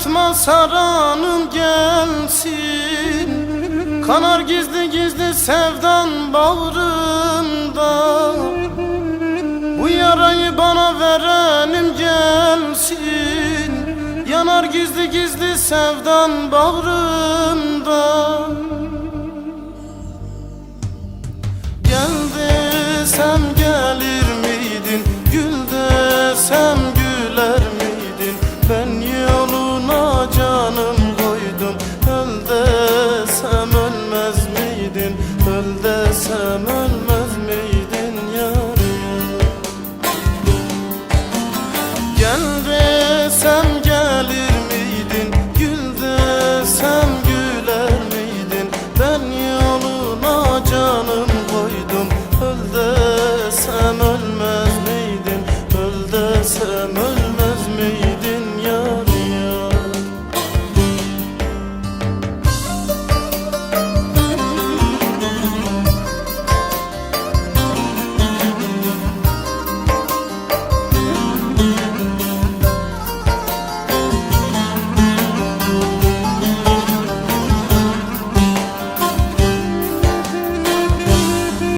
Unutma saranım gelsin. Kanar gizli gizli sevdan bağrımda Bu yarayı bana verenim gelsin. Yanar gizli gizli sevdan bağrımda Gel desem Ben yoluna canım koydum. Öl desem ölmez miydin? Öl desem ölmez miydin yar Gel